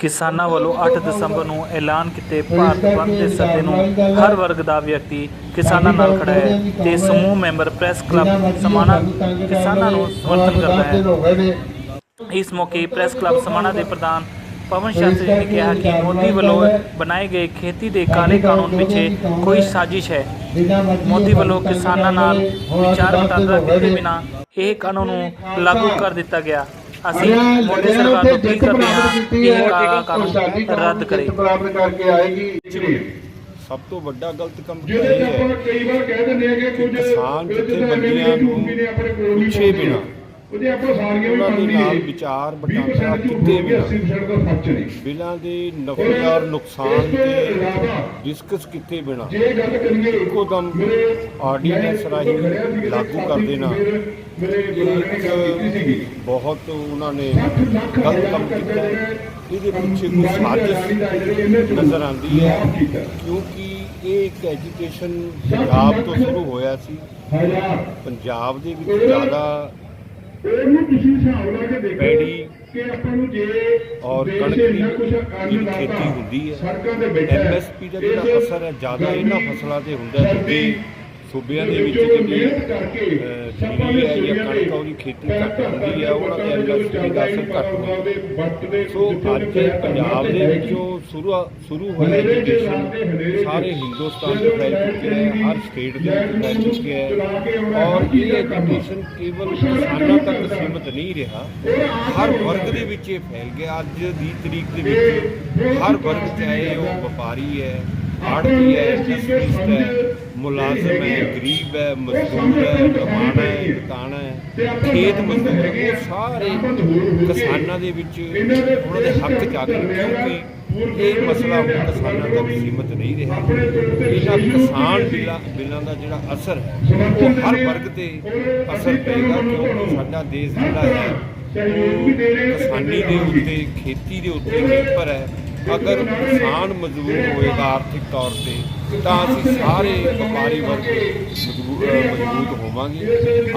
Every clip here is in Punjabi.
ਕਿਸਾਨਾਂ ਵੱਲੋਂ 8 ਦਸੰਬਰ ਨੂੰ ਐਲਾਨ ਕੀਤੇ ਭਾਰਤ ਬੰਦ ਦੇ ਸੱਦੇ ਨੂੰ ਹਰ ਵਰਗ ਦਾ ਵਿਅਕਤੀ ਕਿਸਾਨਾਂ ਨਾਲ ਖੜਾ ਹੈ ਤੇ ਸਮੂਹ ਮੈਂਬਰ ਪ੍ਰੈਸ ਕਲੱਬ ਸਮਾਣਾ ਕਿਸਾਨਾਂ ਨੂੰ ਸਮਰਥਨ ਕਰਦਾ ਹੈ। ਇਸ ਮੌਕੇ ਪ੍ਰੈਸ ਕਲੱਬ ਸਮਾਣਾ ਦੇ ਪ੍ਰਧਾਨ ਪਵਨ ਸ਼ਾਸਤਰੀ ਨੇ ਕਿਹਾ ਕਿ ਮੋਦੀ ਵੱਲੋਂ ਬਣਾਏ ਗਏ ਖੇਤੀ ਦੇ ਕਾਲੇ ਕਾਨੂੰਨ ਪਿੱਛੇ ਕੋਈ ਸਾਜ਼ਿਸ਼ ਹੈ। ਮੋਦੀ ਵੱਲੋਂ ਕਿਸਾਨਾਂ ਨਾਲ ਵਿਚਾਰ ਵਟਾਂਦਰਾ ਕੀਤੇ ਬਿਨਾ ਇਹ ਕਾਨੂੰਨ ਨੂੰ ਲਾਗੂ ਕਰ ਦਿੱਤਾ ਗਿਆ। ਅਸੀਂ ਮੋਦੀ ਸਰਕਾਰ ਨੂੰ ਅਪੀਲ ਕਰਦੇ ਹਾਂ ਕਿ ਇਹ ਕਾਨੂੰਨ ਰੱਦ ਕਰੇ। ਪ੍ਰਾਪਤ ਕਰਕੇ ਆਏਗੀ ਸਭ ਤੋਂ ਵੱਡਾ ਗਲਤ ਕੰਮ ਤਾਂ ਇਹ ਤੇ ਆਪਾਂ ਹੈ ਕਈ ਵਾਰ ਕਹਿ ਦਿੰਦੇ ਆ ਕਿ ਕੁਝ ਕਿਸਾਨ ਜਥੇਬੰਦੀਆਂ ਧਿਰਾਂ ਨੂੰ ਪੁੱਛੇ ਬਿਨਾਂ। ਉਹਦੇ ਆਪਾਂ ਸਾਰੀਆਂ ਵੀ ਦੇ ਨਾਲ ਹੈ ਵਿਚਾਰ 20% ਵਟਾਂਦਰਾ ਝੂਠ ਕੀਤੇ ਹੋ ਗਿਆ ਬਿਨਾਂ 80% ਦਾ ਸੱਚ ਨਹੀਂ। ਬਿਲਾਂ ਦੇ ਨਫੇ ਔਰ ਨੁਕਸਾਨ ਇਲਾਵਾ ਡਿਸਕਸ ਕੀਤੇ ਬਿਨਾਂ ਜੇ ਗੱਲ ਕਰੀਏ ਇੱਕੋ ਦਮ ਆਰਡੀਨੈਂਸ ਰਾਹੀਂ ਲਾਗੂ ਕਰ ਦੇਣਾ ਬਹੁਤ ਉਹਨਾਂ ਨੇ 60 ਲੱਖ ਗਲਤ ਕੰਮ ਕੀਤਾ। ਇਹਦੇ ਪਿੱਛੇ ਕੋਈ ਸਾਜ਼ਿਸ਼ ਨਜ਼ਰ ਆਉਂਦੀ ਹੈ। ਕਿਉਂਕਿ ਇਹ ਇੱਕ ਐਜੂਕੇਸ਼ਨ ਪੰਜਾਬ ਤੋਂ ਸ਼ੁਰੂ ਹੋਇਆ ਸੀ। ਪੰਜਾਬ ਦੇ ਵਿੱਚ ਜ਼ਿਆਦਾ ਉਹਨੂੰ ਤੁਸੀਂ ਹਿਸਾਬ ਲਾ ਕੇ ਦੇਖੋ ਪੈੜੀ ਕਿ ਆਪਾਂ ਨੂੰ ਜੇ ਔਰ ਦੇਸ਼ ਕਣਕ ਇੰਨਾ ਦੀ ਕੁਛ ਜਿਹੜੀ ਅੰਨਦਾਤਾ ਖੇਤੀ ਹੁੰਦੀ ਹੈ ਸੜਕਾਂ ਤੇ ਬੈਠਾ ਹੈ। ਐਮਐਸਪੀ ਦਾ ਜਿਹੜਾ ਅਸਰ ਹੈ ਜ਼ਿਆਦਾ ਇਹਨਾਂ ਫਸਲਾਂ ਤੇ ਹੁੰਦਾ ਹੈ ਕਿਉਂਕਿ ਸੂਬਿਆਂ ਦੇ ਵਿੱਚ ਵਿੱਚੋਂ ਜਿਹੜੀ ਹੈ ਜਾਂ ਕਣਕ ਉਹਦੀ ਖੇਤੀ ਘੱਟ ਹੁੰਦੀ ਹੈ ਉਹਨਾਂ ਦੇ ਐਮਐਸਪੀ ਦਾ ਅਸਰ ਘੱਟ ਹੁੰਦਾ ਸੋ ਅੱਜ ਪੰਜਾਬ ਦੇ ਤੇ ਵਿੱਚੋਂ ਸ਼ੁਰੂ ਸ਼ੁਰੂ ਹੋਇਆ ਐਜੂਕੇਸ਼ਨ ਸਾਰੇ ਹਿੰਦੁਸਤਾਨ ਦੇ ਫੈਲ ਚੁੱਕਿਆ ਹੈ ਹਰ ਸਟੇਟ ਦੇ ਵਿੱਚ ਫੈਲ ਚੁੱਕਿਆ ਹੈ। ਔਰ ਇਹ ਐਜੂਕੇਸ਼ਨ ਕੇਵਲ ਕਿਸਾਨਾਂ ਤੱਕ ਸੀਮਤ ਨਹੀਂ ਰਿਹਾ, ਹਰ ਵਰਗ ਦੇ ਵਿੱਚ ਇਹ ਫੈਲ ਗਿਆ। ਅੱਜ ਦੀ ਤਰੀਕ ਦੇ ਵਿੱਚ ਹਰ ਵਰਗ, ਚਾਹੇ ਉਹ ਵਪਾਰੀ ਹੈ ਆੜਤੀ ਹੈ ਇੰਡਸਟਰੀਸਟ ਹੈ ਮੁਲਾਜ਼ਮ ਹੈ ਗਰੀਬ ਹੈ ਮਜ਼ਦੂਰ ਹੈ ਰਮਾਣਾ ਹੈ ਦੁਕਾਨਾ ਹੈ ਖੇਤ ਮਜ਼ਦੂਰ ਹੈ। ਉਹ ਸਾਰੇ ਕਿਸਾਨਾਂ ਦੇ ਵਿੱਚ ਉਹਨਾਂ ਦੇ ਹੱਕ ਜਾਗਣ ਕਿਉਂਕਿ ਇਹ ਮਸਲਾ ਹੁਣ ਕਿਸਾਨਾਂ ਤੱਕ ਸੀਮਤ ਨਹੀਂ ਰਿਹਾ। ਇਹਨਾਂ ਕਿਸਾਨ ਬਿੱਲਾਂ ਬਿੱਲਾਂ ਦਾ ਜਿਹੜਾ ਅਸਰ ਉਹ ਹਰ ਵਰਗ ਤੇ ਅਸਰ ਪਏਗਾ ਕਿਉਂਕਿ ਸਾਡਾ ਦੇਸ਼ ਜਿਹੜਾ ਹੈ ਕਿਸਾਨੀ ਦੇ ਉੱਤੇ ਖੇਤੀ ਦੇ ਉੱਤੇ ਨਿਰਭਰ ਹੈ। ਅਗਰ ਕਿਸਾਨ ਮਜ਼ਬੂਤ ਹੋਏਗਾ ਆਰਥਿਕ ਤੌਰ ਤੇ, ਤਾਂ ਅਸੀਂ ਸਾਰੇ ਵਪਾਰੀ ਵਰਗ ਮਜ਼ਬੂ- ਮਜ਼ਬੂਤ ਹੋਵਾਂਗੇ।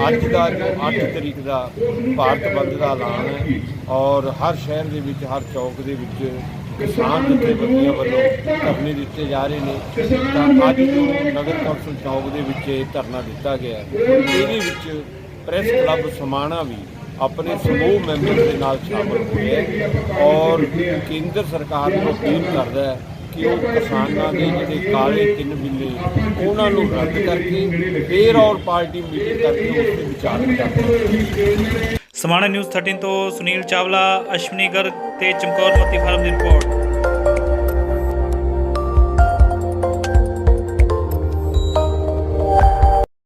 ਅੱਜ ਦਾ ਜੋ 8 ਤਰੀਕ ਦਾ ਭਾਰਤ ਬੰਦ ਦਾ ਐਲਾਨ ਹੈ ਔਰ ਹਰ ਸ਼ਹਿਰ ਦੇ ਵਿੱਚ, ਹਰ ਚੌਕ ਦੇ ਵਿੱਚ ਕਿਸਾਨ ਜਥੇਬੰਦੀਆਂ ਵੱਲੋਂ ਧਰਨੇ ਦਿੱਤੇ ਜਾ ਰਹੇ ਨੇ। ਤਾਂ ਅੱਜ ਜੋ ਨਗਰ ਕੌਂਸਲ ਚੌਕ ਦੇ ਵਿੱਚ ਇਹ ਧਰਨਾ ਦਿੱਤਾ ਗਿਆ ਇਹਦੇ ਵਿੱਚ ਪ੍ਰੈਸ ਕਲੱਬ ਸਮਾਣਾ ਵੀ ਆਪਣੇ ਸਮੂਹ ਮੈਂਬਰ ਦੇ ਨਾਲ ਸ਼ਾਮਲ ਹੋਏ ਹੈ ਔਰ ਕੇਂਦਰ ਸਰਕਾਰ ਨੂੰ ਅਪੀਲ ਕਰਦਾ ਹੈ ਕਿ ਉਹ ਕਿਸਾਨਾਂ ਦੇ ਜਿਹੜੇ ਕਾਲੇ ਤਿੰਨ ਬਿੱਲੇ ਉਹਨਾਂ ਨੂੰ ਰੱਦ ਕਰਕੇ ਫੇਰ ਔਰ ਪਾਰਟੀ ਮੀਟਿੰਗ ਕਰਕੇ ਉਸ ਤੇ ਵਿਚਾਰ ਕਰੇ ਸਮਾਣਾ ਨਿਊਜ਼ 13 ਤੋਂ ਸੁਨੀਲ ਚਾਵਲਾ, ਅਸ਼ਵਨੀ ਗਰਗ ਤੇ ਚਮਕੌਰ ਮੋਤੀ ਫਾਰਮ ਦੀ ਰਿਪੋਰਟ।